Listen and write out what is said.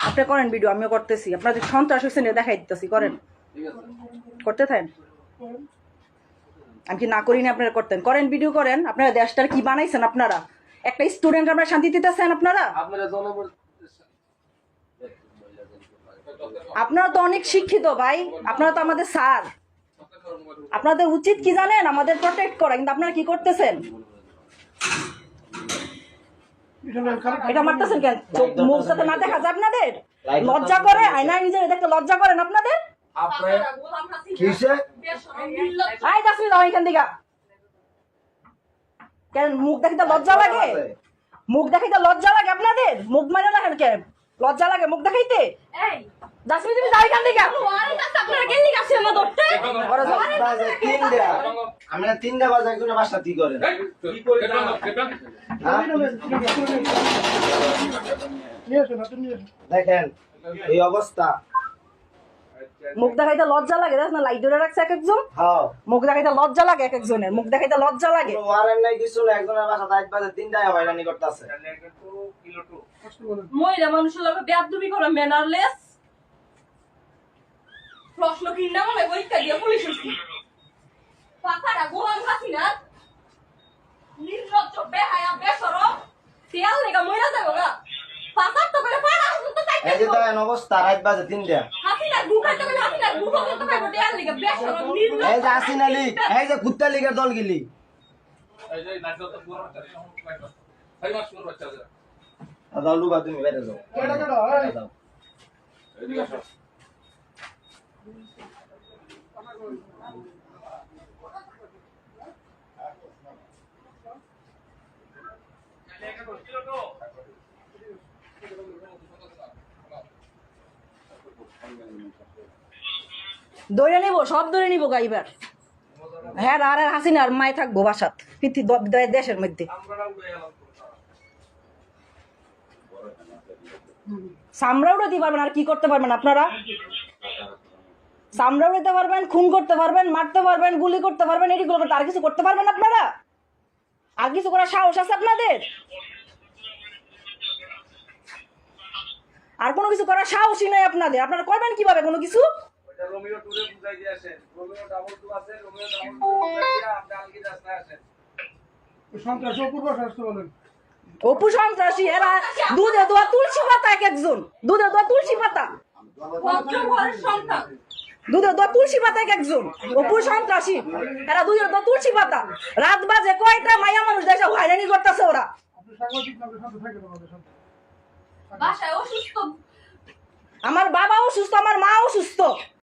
আপনি করেন ভিডিও আমিও করতেছি। আপনার আপনাদের সন্ত্রাস হয়েছে নিয়ে দেখাই দিতেছি করেন। করতে থাকেন? আমি কি না করি না আপনারা করতেন? করেন ভিডিও করেন। আপনারা দেশটার কি বানাইছেন আপনারা? একটা স্টুডেন্ট আপনারা শান্তি দিতেছেন আপনারা? আপনারা আপনারা তো অনেক শিক্ষিত ভাই। আপনারা তো আমাদের স্যার। আপনাদের উচিত কি জানেন? আমাদের প্রোটেক্ট করা। কিন্তু আপনারা কি করতেছেন? এটা মারতেছেন কেন? মুখ সাথে না দেখা যায় আপনাদের? লজ্জা করে? নিজের দেখতে লজ্জা করেন আপনাদের? আই এখান থেকে। কেন মুখ দেখিতে লজ্জা লাগে? মুখ দেখাইতে লজ্জা লাগে আপনাদের? মুখ মানে না কেন? কেন লজ্জা লাগে মুখ দেখাইতে? মিনিট তুমি আপনারা কেন আমার তিনটা। আমরা তিনটা বাজে একজন বাসা কি করেন হ্যাঁ? দেখেন এই অবস্থা। মুখ দেখাইতে লজ্জা লাগে দেখ না? লাইট ধরে রাখছে এক একজন। হ্যাঁ। মুখ দেখাইতে লজ্জা লাগে এক একজনের মুখ দেখাইতে লজ্জা লাগে। কোনো ওয়ারেন্ট নাই কিছু না একজনের বাসা রাত বাজে তিনটায় হয়রানি করতেছে। মহিলা মানুষের লগে বেয়াদবি করে ম্যানারলেস প্রশ্ন কিনা মানে পরীক্ষা দিয়ে পুলিশ হইছি পাখাটা গোলাম খাসি না নির্লজ্জ বেহায়া বেসরম তেল লেগা মইরা যাব না পাখার তো করে পাড়া শুনতে এই যে চাইতে দেখেন অবস্থা রাত বাজে তিনটা। হাসি না হাসি না গুখো করতে পারব তেল লেগা বেসরম নির্লজ্জ। এই যে এই কুত্তা লিগের দল গিলি। তুমি যাও। যাও। দৌড়ে নিবো, সব দৌড়ে নিবো গাইবার হ্যাঁ আর আর হাসিনা আর মায় থাকব বাসাত পৃথিবী দেশের মধ্যে। সামরা উড়াতে পারবেন, আর কি করতে পারবেন আপনারা? সামরা উড়াতে পারবেন খুন করতে পারবেন মারতে পারবেন গুলি করতে পারবেন এটিগুলো করতে আর কিছু করতে পারবেন আপনারা? আর কিছু করার সাহস আছে আপনাদের? আর কোনো কিছু করার সাহসই নাই আপনাদের। আপনারা করবেন কীভাবে কোনো কিছু? ওইটা রোমিও টুরে বুঝাই দিয়ে আসেন। রোমিও ডাবল টু আছে রোমিও ডাবল টু বুঝাই দিয়ে আপনি আলগি রাস্তায় আসেন। সন্ত্রাস অপূর্ব স্বাস্থ্য বলেন। অপু সন্ত্রাসী এরা দুধে দোয়া তুলসী পাতা এক একজন। দুধে দোয়া তুলসী পাতা। সন্তান। তুলসী পাতা একজন। অপু সন্ত্রাসী। এরা তুলসী পাতা। রাত বাজে কয়টা? মাইয়া মানুষ দেশে হয়রানি করতেছে ওরা। অসুস্থ। আমার বাবাও সুস্থ আমার মাও সুস্থ